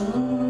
sun.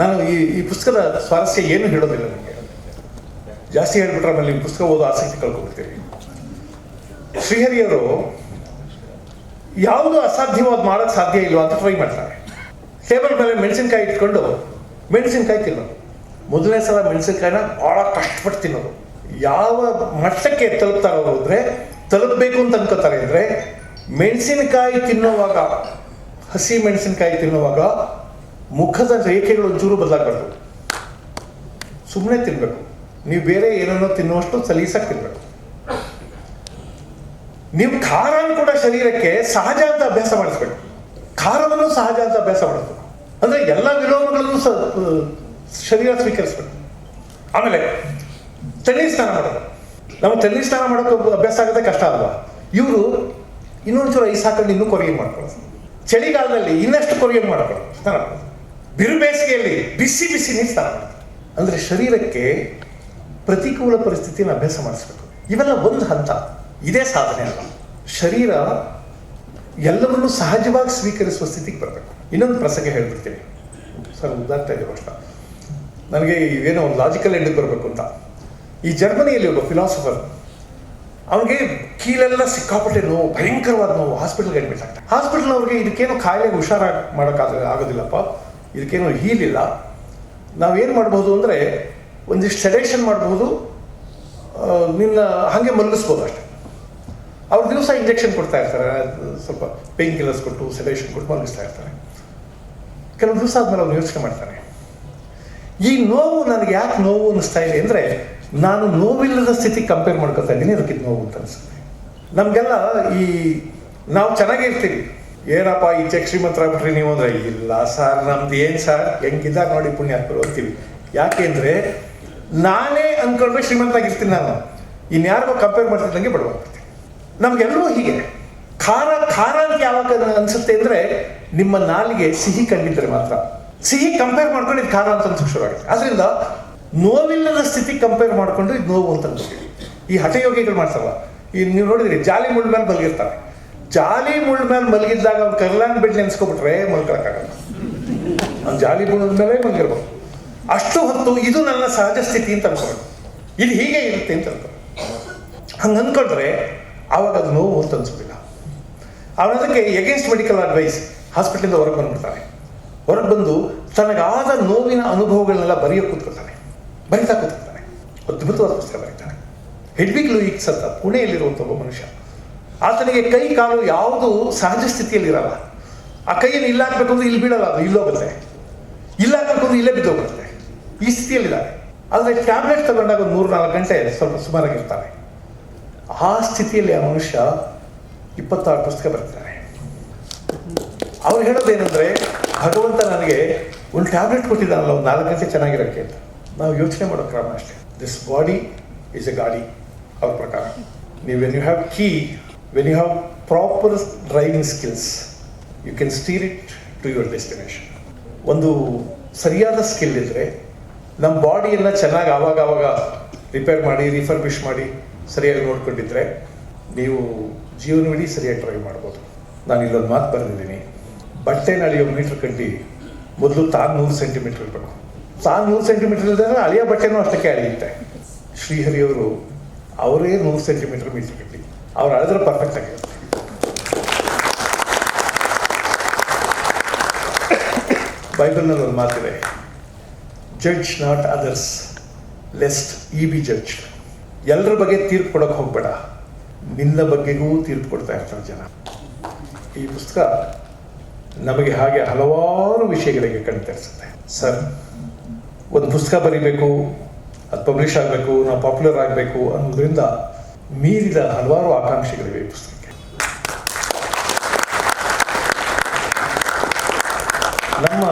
ನಾನು ಈ ಈ ಪುಸ್ತಕದ ಸ್ವಾರಸ್ಯ ಏನು ಹೇಳೋದಿಲ್ಲ ನನಗೆ. ಜಾಸ್ತಿ ಹೇಳ್ಬಿಟ್ರೆ ಆಮೇಲೆ ಈ ಪುಸ್ತಕ ಓದೋ ಆಸಕ್ತಿ ಕಳ್ಕೊಬಿಡ್ತೀರಿ ಶ್ರೀಹರಿಯವರು ಯಾವುದು ಅಸಾಧ್ಯವಾದ ಮಾಡೋಕ್ಕೆ ಸಾಧ್ಯ ಇಲ್ವಾ ಅಂತ ಟ್ರೈ ಮಾಡ್ತಾರೆ. ಟೇಬಲ್ ಮೇಲೆ ಮೆಣಸಿನ್ಕಾಯಿ ಇಟ್ಕೊಂಡು, ಮೆಣಸಿನ್ಕಾಯಿ ತಿನ್ನೋದು. ಮೊದಲನೇ ಸಲ ಮೆಣಸಿನ್ಕಾಯಿನ ಭಾಳ ಕಷ್ಟಪಟ್ಟು ತಿನ್ನೋದು. ಯಾವ ಮಟ್ಟಕ್ಕೆ ತಲುಪ್ತಾರೆ ಅಂದರೆ ತಲುಪಬೇಕು ಅಂತ ಅನ್ಕೋತಾರೆ ಅಂದರೆ, ಮೆಣಸಿನಕಾಯಿ ತಿನ್ನುವಾಗ, ಹಸಿ ಮೆಣಸಿನಕಾಯಿ ತಿನ್ನುವಾಗ ಮುಖದ ರೇಖೆಗಳು ಒಂಚೂರು ಬದಲಾಗಬಾರ್ದು. ಸುಮ್ಮನೆ ತಿನ್ಬೇಕು. ನೀವು ಬೇರೆ ಏನನ್ನೋ ತಿನ್ನುವಷ್ಟು ಸಲೀಸಾಗಿ ತಿನ್ಬೇಕು. ನೀವು ಖಾರ ಕೂಡ ಶರೀರಕ್ಕೆ ಸಹಜ ಅಂತ ಅಭ್ಯಾಸ ಮಾಡಿಸ್ಬೇಕು ಖಾರವನ್ನು ಸಹಜ ಅಂತ ಅಭ್ಯಾಸ ಮಾಡಬೇಕು ಅಂದ್ರೆ ಎಲ್ಲ ವಿಲೋಮಗಳನ್ನು ಶರೀರ ಸ್ವೀಕರಿಸ್ಬೇಕು. ಆಮೇಲೆ ತಣ್ಣೀರು ಸ್ನಾನ ಮಾಡೋದು. ನಾವು ತಣ್ಣೀರು ಸ್ನಾನ ಮಾಡೋಕೆ ಅಭ್ಯಾಸ ಆಗೋದೇ ಕಷ್ಟ ಅಲ್ವಾ? ಇವರು ಇನ್ನೊಂಚೂರು ಐಸ್ ಹಾಕೊಂಡು ಇನ್ನೂ ಕೊರಿಯನ್ ಮಾಡ್ಕೊಳ್ಳೋದು. ಚಳಿಗಾಲದಲ್ಲಿ ಇನ್ನಷ್ಟು ಕೊರಿಯನ್ ಮಾಡ್ಕೊಳ್ಳೋದು. ಸ್ನಾನ ಮಾಡೋದು. ಬಿರು ಬೇಸಿಗೆಯಲ್ಲಿ ಬಿಸಿ ಬಿಸಿ ನೀರು ಸ್ನಾನ ಅಂದರೆ ಶರೀರಕ್ಕೆ ಪ್ರತಿಕೂಲ ಪರಿಸ್ಥಿತಿಯನ್ನು ಅಭ್ಯಾಸ ಮಾಡಿಸ್ಬೇಕು. ಇವೆಲ್ಲ ಒಂದು ಹಂತ. ಇದೇ ಸಾಧನೆ ಅಲ್ಲ ಶರೀರ ಎಲ್ಲವನ್ನೂ ಸಹಜವಾಗಿ ಸ್ವೀಕರಿಸುವ ಸ್ಥಿತಿಗೆ ಬರಬೇಕು. ಇನ್ನೊಂದು ಪ್ರಸಂಗ ಹೇಳ್ಬಿಡ್ತೀನಿ. ಸರ್, ಉದಾಗ್ತಾ ಇದೆ ಅಷ್ಟ. ನನಗೆ ಏನೋ ಒಂದು ಲಾಜಿಕಲ್ ಎಂಡಿಗೆ ಬರಬೇಕು ಅಂತ. ಈ ಜರ್ಮನಿಯಲ್ಲಿ ಒಬ್ಬ ಫಿಲಾಸಫರ್ ಅವನಿಗೆ ಕೀಲೆಲ್ಲ ಸಿಕ್ಕಾಪಟ್ಟೆ ನೋವು, ಭಯಂಕರವಾದ ನೋವು ಹಾಸ್ಪಿಟಲ್ಗೆ ಅಡ್ಮಿಟ್ ಆಗ್ತಾರೆ ಹಾಸ್ಪಿಟಲ್ ಅವ್ರಿಗೆ ಇದಕ್ಕೇನು ಕಾಯಿಲೆಗೆ ಹುಷಾರಾಗಿ ಮಾಡೋಕ್ಕಾಗ ಆಗೋದಿಲ್ಲಪ್ಪ. ಇದಕ್ಕೇನು ಹೀಲಿಲ್ಲ ನಾವೇನು ಮಾಡ್ಬೋದು ಅಂದರೆ ಒಂದಿಷ್ಟು ಸೆಡೆಕ್ಷನ್ ಮಾಡಬಹುದು ನಿನ್ನ ಹಾಗೆ ಮಲಗಿಸ್ಬೋದು ಅಷ್ಟೆ. ಅವ್ರ ದಿವಸ ಇಂಜೆಕ್ಷನ್ ಕೊಡ್ತಾ ಇರ್ತಾರೆ, ಸ್ವಲ್ಪ ಪೇನ್ ಕಿಲ್ಲರ್ಸ್ ಕೊಟ್ಟು ಸೆಡೇಷನ್ ಕೊಟ್ಟು ಮಲಗಿಸ್ತಾ ಇರ್ತಾರೆ. ಕೆಲವು ದಿವಸ ಆದಮೇಲೆ ಅವ್ರು ಯೋಚನೆ ಮಾಡ್ತಾರೆ. ಈ ನೋವು ನನಗೆ ಯಾಕೆ ನೋವು ಅನ್ನಿಸ್ತಾ ಇದೆ ಅಂದರೆ, ನಾನು ನೋವಿಲ್ಲದ ಸ್ಥಿತಿ ಕಂಪೇರ್ ಮಾಡ್ಕೊತಾ ಇದ್ದೀನಿ ಅದಕ್ಕಿಂತ ನೋವು ಅಂತ ಅನಿಸುತ್ತೆ. ನಮಗೆಲ್ಲ ಈ, ನಾವು ಚೆನ್ನಾಗಿರ್ತೀವಿ ಏನಪ್ಪ ಈ ಚೆಕ್ ಶ್ರೀಮಂತರಾಗ್ಬಿಟ್ರಿ ನೀವು ಅಂದ್ರೆ, ಇಲ್ಲ ಸರ್, ನಮ್ದು ಏನು ಸರ್? ಹೆಂಗಿದ್ದಾರೆ ನೋಡಿ ಪುಣ್ಯ ಅಂತೀವಿ. ಯಾಕೆಂದ್ರೆ ನಾನೇ ಅಂದ್ಕೊಂಡ್ರೆ ಶ್ರೀಮಂತಾಗಿರ್ತೀನಿ ನಾನು. ಇನ್ಯಾರಿಗೂ ಕಂಪೇರ್ ಮಾಡ್ತಿದ್ದಂಗೆ ಬಡವಾಗ್ಬಿಡ್ತೀನಿ ನಮ್ಗೆಲ್ಲರೂ ಹೀಗೆ. ಖಾರ ಖಾರ ಅಂತ ಯಾವಾಗ ಅನ್ಸುತ್ತೆ ಅಂದರೆ, ನಿಮ್ಮ ನಾಲಿಗೆ ಸಿಹಿ ಕಂಡಿದ್ರೆ ಮಾತ್ರ. ಸಿಹಿ ಕಂಪೇರ್ ಮಾಡ್ಕೊಂಡು ಇದು ಖಾರ ಅಂತ ಅನ್ಸೋಕೆ ಶುರು ಆಗುತ್ತೆ ಅದರಿಂದ ನೋವಿಲ್ಲದ ಸ್ಥಿತಿ ಕಂಪೇರ್ ಮಾಡ್ಕೊಂಡು ಇದು ನೋವು ಅಂತ ಅನ್ಸ್ತೀವಿ ಈ ಹಠಯೋಗಿಗಳು ಮಾಡ್ತಾರಲ್ಲ ಈ ನೀವು ನೋಡಿದ್ರಿ, ಜಾಲಿ ಮುಳ್ಳ ಮೇಲೆ ಮಲಗಿರ್ತಾರೆ ಜಾಲಿ ಮುಳ್ಳ ಮೇಲೆ ಮಲಗಿದ್ದಾಗ ಅವ್ನು ಕರ್ಲಾನ್ ಬೆಡ್ ನೆನ್ಸ್ಕೊಬಿಟ್ರೆ ಮಲ್ಕೊಳಕ್ಕಾಗಲ್ಲ. ಅವ್ನು ಜಾಲಿ ಮುಳ್ಳ ಮೇಲೆ ಮಲಗಿರ್ಬೋದು. ಅಷ್ಟು ಹೊತ್ತು ಇದು ನನ್ನ ಸಹಜ ಸ್ಥಿತಿ ಅಂತ ಅನ್ಕೊಂಡು ಇದು ಹೀಗೆ ಇರುತ್ತೆ ಅಂತ ಅನ್ಕೊಂಡು ಹಂಗೆ ಅಂದ್ಕೊಂಡ್ರೆ ಆವಾಗ ಅದು ನೋವು ಅಂತ ಅನ್ಸೋದಿಲ್ಲ ಅವನದಕ್ಕೆ ಎಗೇನ್ಸ್ಟ್ ಮೆಡಿಕಲ್ ಅಡ್ವೈಸ್ ಹಾಸ್ಪಿಟ್ಲಿಂದ ಹೊರಗೆ ಬಂದ್ಬಿಡ್ತಾನೆ. ಹೊರಗೆ ಬಂದು ತನಗಾದ ನೋವಿನ ಅನುಭವಗಳನ್ನೆಲ್ಲ ಬರೆಯೋ ಕೂತ್ಕೊಳ್ತಾನೆ. ಬರಿತಾ ಕೂತ್ಕೊಳ್ತಾನೆ. ಅದ್ಭುತವಾದ ಪುಸ್ತಕ ಬರೀತಾನೆ. ಹೆಡ್ವಿಗ್ ಲೂಯಿಕ್ಸ್ ಅಂತ ಪುಣೆಯಲ್ಲಿರುವಂಥ ಒಬ್ಬ ಮನುಷ್ಯ. ಆತನಿಗೆ ಕೈ ಕಾಲು ಯಾವುದು ಸಹಜ ಸ್ಥಿತಿಯಲ್ಲಿ ಇರಲ್ಲ ಆ ಕೈಯನ್ನು ಇಲ್ಲ ಹಾಕ್ಬೇಕು ಅಂದ್ರೆ ಇಲ್ಲಿ ಬೀಳಲ್ಲ, ಅದು ಇಲ್ಲೋಗುತ್ತೆ ಇಲ್ಲ ಹಾಕ್ಬೇಕು ಅಂದ್ರೆ ಇಲ್ಲೇ ಬಿದ್ದೋಗುತ್ತೆ ಈ ಸ್ಥಿತಿಯಲ್ಲಿದ್ದಾನೆ ಆದರೆ ಟ್ಯಾಬ್ಲೆಟ್ ತಗೊಂಡಾಗ ಒಂದು ಮೂರು ನಾಲ್ಕು ಗಂಟೆ ಸ್ವಲ್ಪ ಸುಮಾರಾಗಿರ್ತಾನೆ ಆ ಸ್ಥಿತಿಯಲ್ಲಿ ಆ ಮನುಷ್ಯ ಇಪ್ಪತ್ತಾರು ಪುಸ್ತಕ ಬರ್ತಾನೆ. ಅವ್ರು ಹೇಳೋದೇನೆಂದ್ರೆ ಭಗವಂತ ನನಗೆ ಒಂದು ಟ್ಯಾಬ್ಲೆಟ್ ಕೊಟ್ಟಿದ್ದಾನಲ್ಲ, ಒಂದು ನಾಲ್ಕು ಗಂಟೆ ಚೆನ್ನಾಗಿರೋಕ್ಕೆ ಅಂತ. ನಾವು ಯೋಚನೆ ಮಾಡೋ ಕ್ರಮ ಅಷ್ಟೇ. ದಿಸ್ ಬಾಡಿ ಈಸ್ ಎ ಗಾಡಿ ಅವ್ರ ಪ್ರಕಾರ. ನೀವು you have key when you have proper driving skills you can steer it to your destination ಒಂದು ಸರಿಯಾದ ಸ್ಕಿಲ್ ಇದ್ದರೆ ನಮ್ಮ ಬಾಡಿಯನ್ನು ಚೆನ್ನಾಗಿ ಆವಾಗ ಆವಾಗ ರಿಪೇರ್ ಮಾಡಿ ರಿಫರ್ಬಿಷ್ ಮಾಡಿ ಸರಿಯಾಗಿ ನೋಡ್ಕೊಂಡಿದ್ರೆ ನೀವು ಜೀವನವಿಡೀ ಸರಿಯಾಗಿ ಡ್ರೈವ್ ಮಾಡ್ಬೋದು. ನಾನು ಇಲ್ಲೊಂದು ಮಾತು ಬರೆದಿದ್ದೀನಿ. ಬಟ್ಟೆನ ಅಳಿಯೋ ಮೀಟ್ರ್ ಕಂಡಿ ಮೊದಲು ತಾನು ನೂರು ಸೆಂಟಿಮೀಟ್ರ್ ಇರಬೇಕು. ತಾನು ನೂರು ಸೆಂಟಿಮೀಟ್ರ್ ಇಲ್ಲದ್ರೆ ಅಳಿಯೋ ಬಟ್ಟೆನೂ ಅಷ್ಟಕ್ಕೆ ಅಳಿಯುತ್ತೆ. ಶ್ರೀಹರಿಯವರು ಅವರೇ ನೂರು ಸೆಂಟಿಮೀಟ್ರ್ ಮೀಟ್ರ್ ಕಟ್ಟಿ ಅವ್ರು ಅಳಿದ್ರೆ ಪರ್ಫೆಕ್ಟ್ ಆಗಿರುತ್ತೆ ಬೈಬಲ್ನಲ್ಲಿ ಒಂದು ಮಾತಿದೆ judge not others lest ye be judge ಎಲ್ಲರ ಬಗ್ಗೆ ತೀರ್ಪು ಕೊಡೋಕೆ ಹೋಗ್ಬೇಡ. ನಿನ್ನ ಬಗ್ಗೆಗೂ ತೀರ್ಪು ಕೊಡ್ತಾ ಇರ್ತಾರೆ ಜನ. ಈ ಪುಸ್ತಕ ನಮಗೆ ಹಾಗೆ ಹಲವಾರು ವಿಷಯಗಳಿಗೆ ಕಣ್ತರಿಸುತ್ತೆ ಸರ್, ಒಂದು ಪುಸ್ತಕ ಬರೀಬೇಕು, ಅದು ಪಬ್ಲಿಷ್ ಆಗಬೇಕು, ನಾವು ಪಾಪ್ಯುಲರ್ ಆಗಬೇಕು ಅನ್ನೋದ್ರಿಂದ ಮೀರಿದ ಹಲವಾರು ಆಕಾಂಕ್ಷೆಗಳಿವೆ ಈ ಪುಸ್ತಕಕ್ಕೆ. ನಮ್ಮ